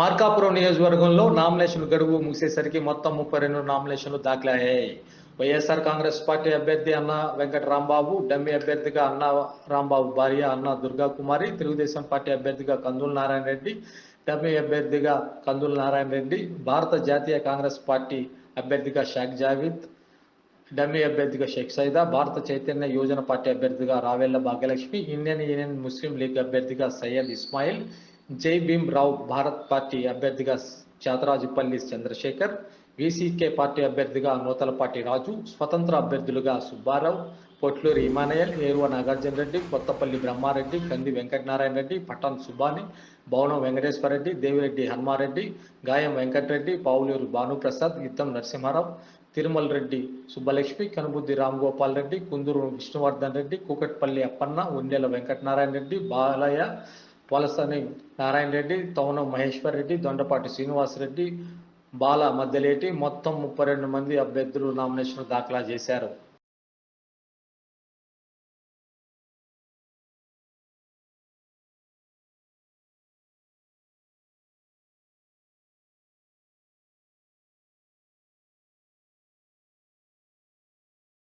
మార్కాపురం నియోజకవర్గంలో నామినేషన్ గడువు ముగిసేసరికి మొత్తం ముప్పై రెండు నామినేషన్లు దాఖలయ్యాయి. వైఎస్ఆర్ కాంగ్రెస్ పార్టీ అభ్యర్థి అన్న వెంకట రాంబాబు డమ్మి అభ్యర్థిగా అన్న రాంబాబు భార్య అన్న దుర్గా కుమారి తెలుగుదేశం పార్టీ అభ్యర్థిగా కందుల నారాయణ రెడ్డి డమ్మి అభ్యర్థిగా కందుల నారాయణ రెడ్డి భారత జాతీయ కాంగ్రెస్ పార్టీ అభ్యర్థిగా షేక్ జావీద్ డమ్మీ అభ్యర్థిగా షేక్ సైదా భారత చైతన్య యోజన పార్టీ అభ్యర్థిగా Ravella Bhagyalakshmi Indian Union Muslim League అభ్యర్థిగా సయ్యద్ ఇస్మాయిల్ జై భీమ్ రావు భారత్ పార్టీ అభ్యర్థిగా చాతరాజుపల్లి చంద్రశేఖర్ వీసీకే పార్టీ అభ్యర్థిగా నూతలపాటి రాజు స్వతంత్ర అభ్యర్థులుగా సుబ్బారావు పొట్లూరి ఇమానయల్ ఏరువ నాగార్జున రెడ్డి కొత్తపల్లి బ్రహ్మారెడ్డి కంది వెంకటనారాయణ రెడ్డి పట్టణ్ సుబ్బాని భవనం వెంకటేశ్వర రెడ్డి దేవిరెడ్డి హనుమారెడ్డి గాయం వెంకటరెడ్డి పావులూరు భానుప్రసాద్ యుద్ధం నరసింహారావు తిరుమల రెడ్డి సుబ్బలక్ష్మి కనుబుద్ది రామ్ గోపాల్ రెడ్డి కుందూరు విష్ణువర్ధన్ రెడ్డి కూకట్పల్లి అప్పన్న ఉండేల వెంకటనారాయణ రెడ్డి బాలయ్య వలసని నారాయణ రెడ్డి తవనం మహేశ్వర్ రెడ్డి దొండపాటి శ్రీనివాస్ రెడ్డి బాల మధ్యలేటి మొత్తం ముప్పై రెండు మంది అభ్యర్థులు నామినేషన్ దాఖలా చేశారు.